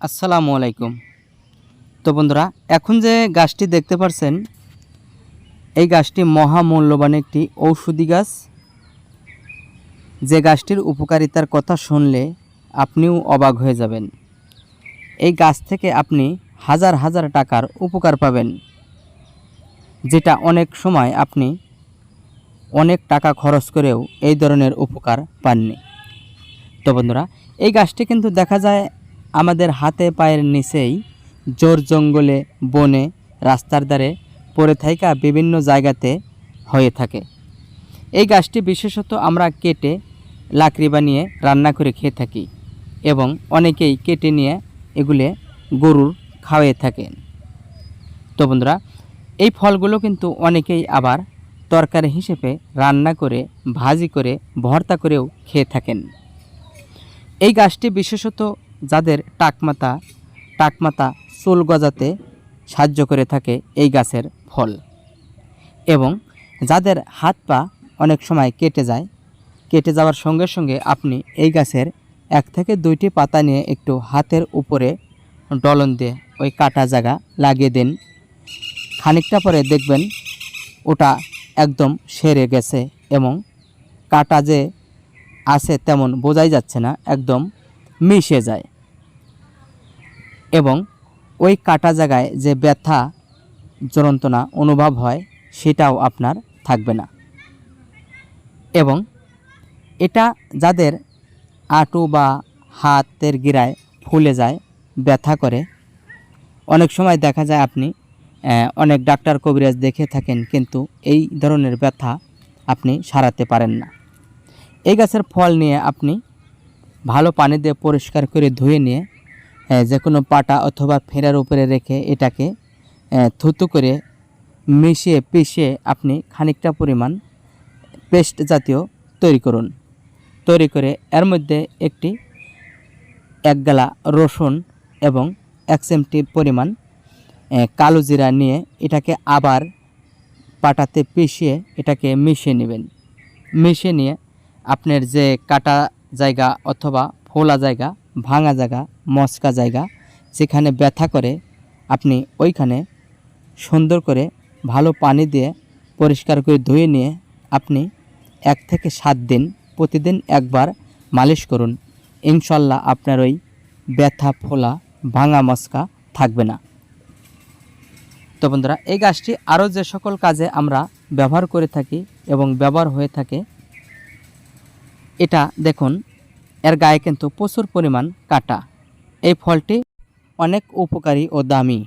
আসসালামু আলাইকুম। তো বন্ধুরা, এখন যে গাছটি দেখতে পাচ্ছেন এই গাছটি মহামূল্যবান একটি ঔষধি গাছ। যে গাছটির উপকারিতার কথা শুনলে আপনিও অবাক হয়ে যাবেন। এই গাছ থেকে আপনি হাজার হাজার টাকার উপকার পাবেন, যেটা অনেক সময় আপনি অনেক টাকা খরচ করেও এই ধরনের উপকার পাননি। তো বন্ধুরা, এই গাছটি কিন্তু দেখা যায় আমাদের হাতে পায়ের নিচেই জোর জঙ্গলে বনে রাস্তার ধারে পড়ে থাকা বিভিন্ন জায়গাতে হয়ে থাকে। এই গাছটি বিশেষত আমরা কেটে লাকড়ি বানিয়ে রান্না করে খেয়ে থাকি এবং অনেকেই কেটে নিয়ে এগুলো গরুর খাওয়ায়ে থাকেন। তো বন্ধুরা, এই ফলগুলো কিন্তু অনেকেই আবার তরকারি হিসেবে রান্না করে, ভাজি করে, ভর্তা করেও খেয়ে থাকেন। এই গাছটি বিশেষত যাদের টাকমাতা টাকমাতা চুল গজাতে সাহায্য করে থাকে এই গাছের ফল। এবং যাদের হাত পা অনেক সময় কেটে যায়, কেটে যাওয়ার সঙ্গে সঙ্গে আপনি এই গাছের এক থেকে দুইটি পাতা নিয়ে একটু হাতের উপরে ডলন দিয়ে ওই কাটা জায়গা লাগিয়ে দিন। খানিকটা পরে দেখবেন ওটা একদম সেরে গেছে এবং কাটা যে আছে তেমন বোঝাই যাচ্ছে না, একদম মিশে যায়। এবং ওই কাটা জায়গায় যে ব্যথা, যন্ত্রণা অনুভব হয়, সেটাও আপনার থাকবে না। এবং এটা যাদের আঁটু বা হাতের গিরায় ফুলে যায়, ব্যথা করে, অনেক সময় দেখা যায় আপনি অনেক ডাক্তার কবিরাজ দেখে থাকেন, কিন্তু এই ধরনের ব্যথা আপনি সারাতে পারেন না। এই গাছের ফল নিয়ে আপনি ভালো পানি দিয়ে পরিষ্কার করে ধুয়ে নিয়ে যে কোনো পাটা অথবা ফেরার উপরে রেখে এটাকে থুতু করে মিশিয়ে পিষিয়ে আপনি খানিকটা পরিমাণ পেস্ট জাতীয় তৈরি করুন। তৈরি করে এর মধ্যে একটি এক গালা রসুন এবং এক চিমটি পরিমাণ কালো জিরা নিয়ে এটাকে আবার পাটাতে পিষিয়ে এটাকে মিশিয়ে নেবেন। মিশিয়ে নিয়ে আপনার যে কাটা জায়গা অথবা ফোলা জায়গা ভাঙা জায়গা, মচকা জায়গা, যেখানে ব্যথা করে, আপনি ওইখানে সুন্দর করে ভালো পানি দিয়ে পরিষ্কার করে ধুয়ে নিয়ে আপনি এক থেকে সাত দিন, প্রতিদিন একবার মালিশ করুন। ইনশাল্লাহ আপনার ওই ব্যথা, ফোলা, ভাঙা, মচকা থাকবে না। তো বন্ধুরা, এই গাছটি আরও যে সকল কাজে আমরা ব্যবহার করে থাকি এবং ব্যবহার হয়ে থাকে, এটা দেখুন এর গায়ে কিন্তু প্রচুর পরিমাণ কাটা। এই ফলটি অনেক উপকারী ও দামি।